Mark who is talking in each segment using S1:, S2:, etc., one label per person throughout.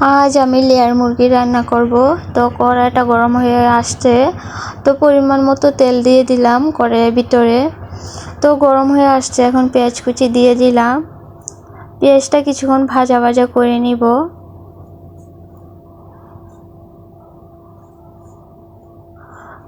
S1: আজ আমি লেয়ার মুরগি রান্না করব। তো কড়াইটা গরম হয়ে আসছে। তো পরিমাণ মতো তেল দিয়ে দিলাম কড়াইয়ের ভিতরে। তো গরম হয়ে আসছে, এখন পেঁয়াজ কুচি দিয়ে দিলাম। পেঁয়াজটা কিছুক্ষণ ভাজা ভাজা করে নিব।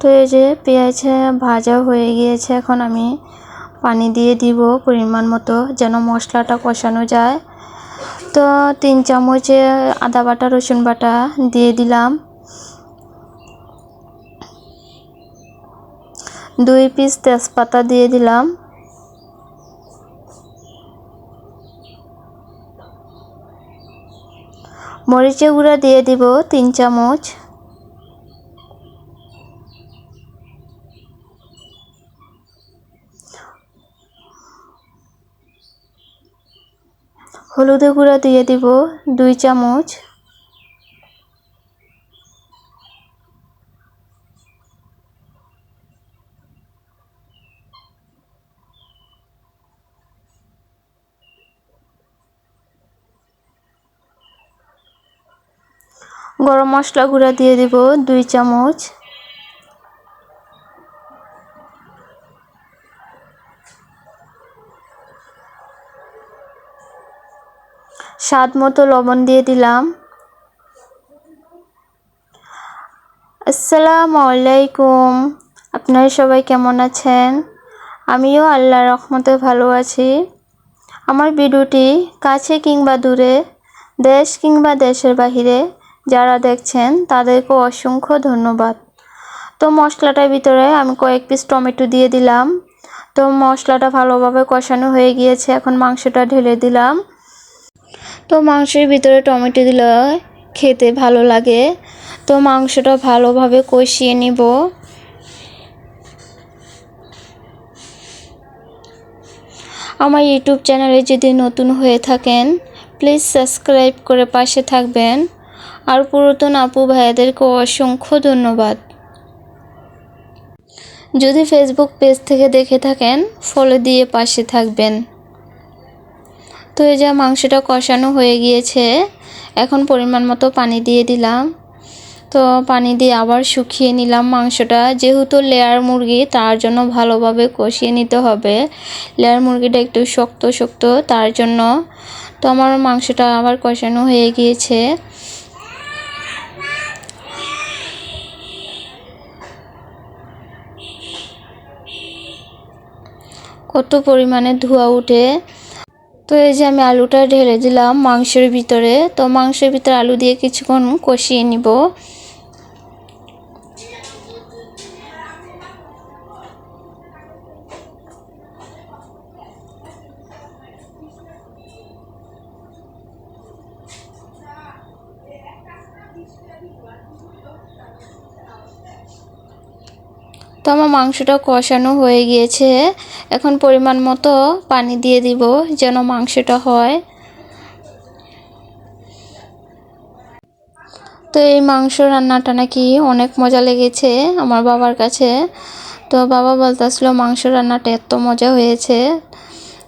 S1: তো এই যে পেঁয়াজ ভাজা হয়ে গিয়েছে, এখন আমি পানি দিয়ে দিব পরিমাণ মতো, যেন মশলাটা কষানো যায়। তো তিন চামচ আদা বাটা, রসুন বাটা দিয়ে দিলাম। দুই পিস তেজপাতা দিয়ে দিলাম। মরিচে গুঁড়া দিয়ে দিব তিন চামচ। হলুদের গুঁড়া দিয়ে দিব দুই চামচ। গরম মশলা গুঁড়া দিয়ে দিব দুই চামচ। স্বাদ মতো লবণ দিয়ে দিলাম। আসসালামু আলাইকুম। আপনারা সবাই কেমন আছেন? আমিও আল্লাহ রহমতে ভালো আছি। আমার ভিডিওটি কাছে কিংবা দূরে, দেশ কিংবা দেশের বাহিরে যারা দেখছেন, তাদেরকে অসংখ্য ধন্যবাদ। তো মশলাটার ভিতরে আমি কয়েক পিস টমেটো দিয়ে দিলাম। তো মশলাটা ভালোভাবে কষানো হয়ে গিয়েছে, এখন মাংসটা ঢেলে দিলাম। তো মাংসের ভিতরে টমেটো দিলে খেতে ভালো লাগে। তো মাংসটা ভালোভাবে কষিয়ে নিব। আমার ইউটিউব চ্যানেলে যদি নতুন হয়ে থাকেন প্লিজ সাবস্ক্রাইব করে পাশে থাকবেন। আর পুরাতন আপু ভাইয়াদেরকে অসংখ্য ধন্যবাদ। যদি ফেসবুক পেজ থেকে দেখে থাকেন ফলো দিয়ে পাশে থাকবেন। তো এই যা মাংসটা কষানো হয়ে গিয়েছে। এখন পরিমাণ মতো পানি দিয়ে দিলাম। তো পানি দিয়ে আবার শুকিয়ে নিলাম মাংসটা। যেহেতু লেয়ার মুরগি, তার জন্য ভালোভাবে কষিয়ে নিতে হবে। লেয়ার মুরগিটা একটু শক্ত শক্ত, তার জন্য। তো আমার মাংসটা আবার কষানো হয়ে গিয়েছে। কত পরিমাণে ধোয়া উঠে। তো এই যে আমি আলুটা ঢেলে দিলাম মাংসের ভিতরে, তো মাংসের ভিতরে আলু দিয়ে কিছুক্ষণ কষিয়ে নিব। তো আমার মাংসটা কষানো হয়ে গিয়েছে। এখন পরিমাণ মতো পানি দিয়ে দিব যেন মাংসটা হয়। তো এই মাংস রান্নাটা নাকি অনেক মজা লেগেছে আমার বাবার কাছে। তো বাবা বলতেছিল, মাংস রান্নাটা এত মজা হয়েছে।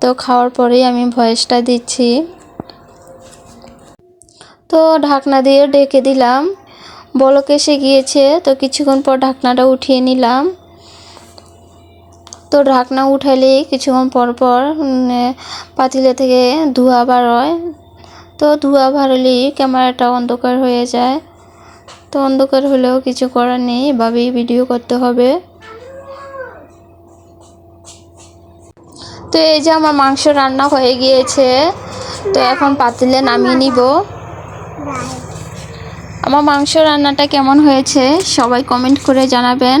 S1: তো খাওয়ার পরেই আমি ভয়েসটা দিচ্ছি। তো ঢাকনা দিয়ে ডেকে দিলাম। বলক এসে গিয়েছে, তো কিছুক্ষণ পর ঢাকনাটা উঠিয়ে নিলাম। তো ঢাকনা উঠালে কিছুক্ষণ পর পর পাতিলে থেকে ধোঁয়া বাড়য় তো ধোঁয়া বাড়লেই ক্যামেরাটা অন্ধকার হয়ে যায়। তো অন্ধকার হলেও কিছু করার নেই, এভাবেই ভিডিও করতে হবে। তো এই যে আমার মাংস রান্না হয়ে গিয়েছে, তো এখন পাতিলে নামিয়ে নিব। আমার মাংস রান্নাটা কেমন হয়েছে সবাই কমেন্ট করে জানাবেন।